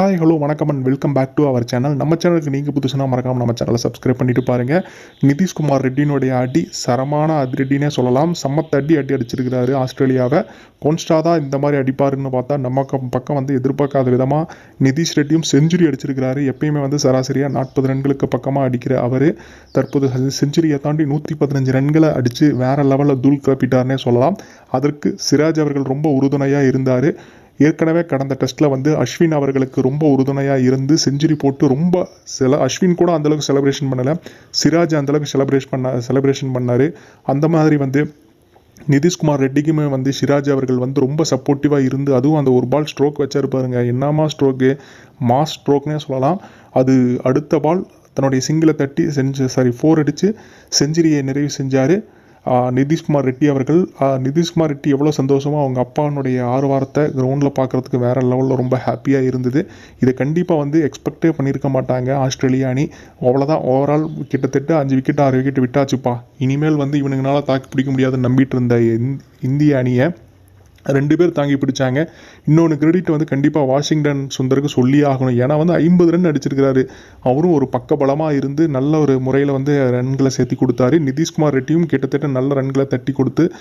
Hi hello வணக்கம் and welcome back to our channel நம்ம சேனலுக்கு நீங்கள் புதுசுனா மறக்காமல் நம்ம சேனலை சப்ஸ்கிரைப் பண்ணிட்டு பாருங்கள் நிதிஷ்குமார் ரெட்டினுடைய அடி சரமான அதிரடினே சொல்லலாம். சம்மத்தடி அடி அடி அடிச்சிருக்கிறாரு ஆஸ்திரேலியாவை. கோன்ஸ்டா தான் இந்த மாதிரி அடிப்பாருன்னு பார்த்தா நம்ம பக்கம் வந்து எதிர்பார்க்காத விதமாக நிதிஷ் ரெட்டியும் செஞ்சுரி அடிச்சிருக்கிறாரு. எப்பயுமே வந்து சராசரியாக நாற்பது ரன்களுக்கு பக்கமாக அடிக்கிற அவர். தற்போது செஞ்சுரியை தாண்டி நூற்றி பதினஞ்சு ரன்களை அடித்து வேறு லெவலில் தூள் கிளப்பிட்டார்னே சொல்லலாம். அதற்கு சிராஜ் அவர்கள் ரொம்ப உறுதுணையாக இருந்தார். ஏற்கனவே கடந்த டெஸ்ட்டில் வந்து அஸ்வின் அவர்களுக்கு ரொம்ப உறுதுணையாக இருந்து செஞ்சுரி போட்டு ரொம்ப சில அஸ்வின் கூட அந்தளவுக்கு செலிப்ரேஷன் பண்ணலை. சிராஜ் அந்தளவுக்கு செலிப்ரேஷன் பண்ண செலிப்ரேஷன் பண்ணார். அந்த மாதிரி வந்து நிதிஷ்குமார் ரெட்டிக்குமே வந்து சிராஜ் அவர்கள் வந்து ரொம்ப சப்போர்ட்டிவாக இருந்து அதுவும் அந்த ஒரு பால் ஸ்ட்ரோக் வச்சாரு பாருங்க. என்னமா ஸ்ட்ரோக்கு மாஸ் ஸ்ட்ரோக்னே சொல்லலாம். அது அடுத்த பால் தன்னுடைய சிங்கிளை தட்டி செஞ்சு சாரி ஃபோர் அடித்து செஞ்சுரியை நிறைவு செஞ்சார். நிதிஷ்குமார் ரெட்டி அவர்கள். நிதிஷ்குமார் ரெட்டி எவ்வளோ சந்தோஷமாக அவங்க அப்பானுடைய ஆர்வாரத்தை கிரவுண்டில் பார்க்குறதுக்கு வேறு லெவலில் ரொம்ப ஹாப்பியாக இருந்தது. இதை கண்டிப்பாக வந்து எக்ஸ்பெக்டே பண்ணியிருக்க மாட்டாங்க ஆஸ்திரேலியா அணி அவ்வளோதான் ஓவரால் கிட்டத்தட்ட அஞ்சு விக்கெட் ஆறு விக்கெட் விட்டாச்சுப்பா. இனிமேல் வந்து இவனுங்களால் தாக்கு பிடிக்க முடியாதுன்னு நம்பிட்டு இருந்த இந்திய அணியை ரெண்டு பேர் தாங்கி பிடிச்சாங்க. இன்னொன்று கிரெடிட் வந்து கண்டிப்பாக வாஷிங்டன் சுந்தருக்கு சொல்லி ஆகணும். ஏன்னா வந்து ஐம்பது ரன் அடிச்சிருக்கிறாரு. அவரும் ஒரு பக்கபலமாக இருந்து நல்ல ஒரு முறையில் வந்து ரன்களை சேர்த்தி கொடுத்தாரு. நிதிஷ்குமார் ரெட்டியும் கிட்டத்தட்ட நல்ல ரன்களை தட்டி கொடுத்து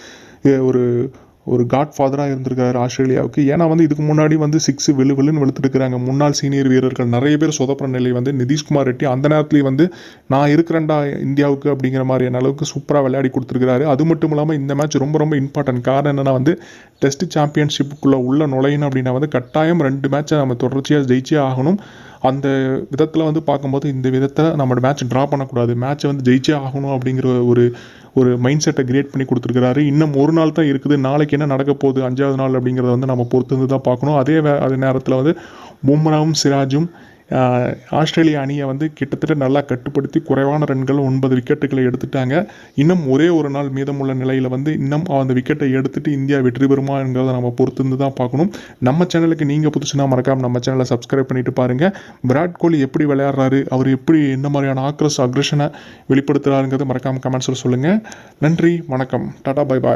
ஒரு ஒரு காட் ஃபாதராக இருந்திருக்காரு ஆஸ்திரேலியாவுக்கு. ஏன்னா வந்து இதுக்கு முன்னாடி வந்து சிக்ஸ் வெளு வெளுன்னு வெளுத்துருக்காங்க முன்னாள் சீனியர் வீரர்கள். நிறைய பேர் சொதப்புற நிலை வந்து நிதிஷ்குமார் ரெட்டி அந்த நேரத்துலேயும் வந்து நான் இருக்கிறேன்டா இந்தியாவுக்கு அப்படிங்கிற மாதிரியான அளவுக்கு சூப்பராக விளையாடி கொடுத்துருக்காரு அது மட்டும் இல்லாமல் இந்த மேட்ச் ரொம்ப ரொம்ப இம்பார்ட்டன்ட் காரணம் என்னென்னா வந்து டெஸ்ட் சாம்பியன்ஷிப்புக்குள்ளே உள்ள நுழையணும் அப்படின்னா வந்து கட்டாயம் ரெண்டு மேட்சை நம்ம தொடர்ச்சியாக ஜெயிச்சே ஆகணும். அந்த விதத்தில் வந்து பார்க்கும்போது இந்த விதத்தில் நம்மளோட மேட்ச் ட்ரா பண்ணக்கூடாது. மேட்ச்சை வந்து ஜெயிச்சே ஆகணும் அப்படிங்கிற ஒரு ஒரு மைண்ட் செட்டை கிரியேட் பண்ணி கொடுத்துருக்காரு இன்னும் ஒரு நாள் தான் இருக்குது. நாளைக்கு என்ன நடக்க போகுது? அஞ்சாவது நாள் அப்படிங்கிறத வந்து நம்ம பொறுத்து தான் பார்க்கணும். அதே வே அதே நேரத்தில் வந்து பும்ராவும் சிராஜும் ஆஸ்திரேலிய அணியை வந்து கிட்டத்தட்ட நல்லா கட்டுப்படுத்தி குறைவான ரன்கள் ஒன்பது விக்கெட்டுகளை எடுத்துட்டாங்க. இன்னும் ஒரே ஒரு நாள் மீதமுள்ள நிலையில் வந்து இன்னும் அந்த விக்கெட்டை எடுத்துட்டு இந்தியா வெற்றி பெறுமா என்கிறத நம்ம பொறுத்திருந்து தான் பார்க்கணும். நம்ம சேனலுக்கு நீங்கள் புதுசுனா மறக்காமல் நம்ம சேனலை சப்ஸ்கிரைப் பண்ணிட்டு பாருங்க. விராட் கோலி எப்படி விளையாடுறாரு அவர் எப்படி என்ன மாதிரியான ஆக்ரஸ் அக்ரஷனை வெளிப்படுத்துறாருங்கிறத மறக்காமல் கமெண்ட்ஸில் சொல்லுங்கள் நன்றி வணக்கம். Tata bye bye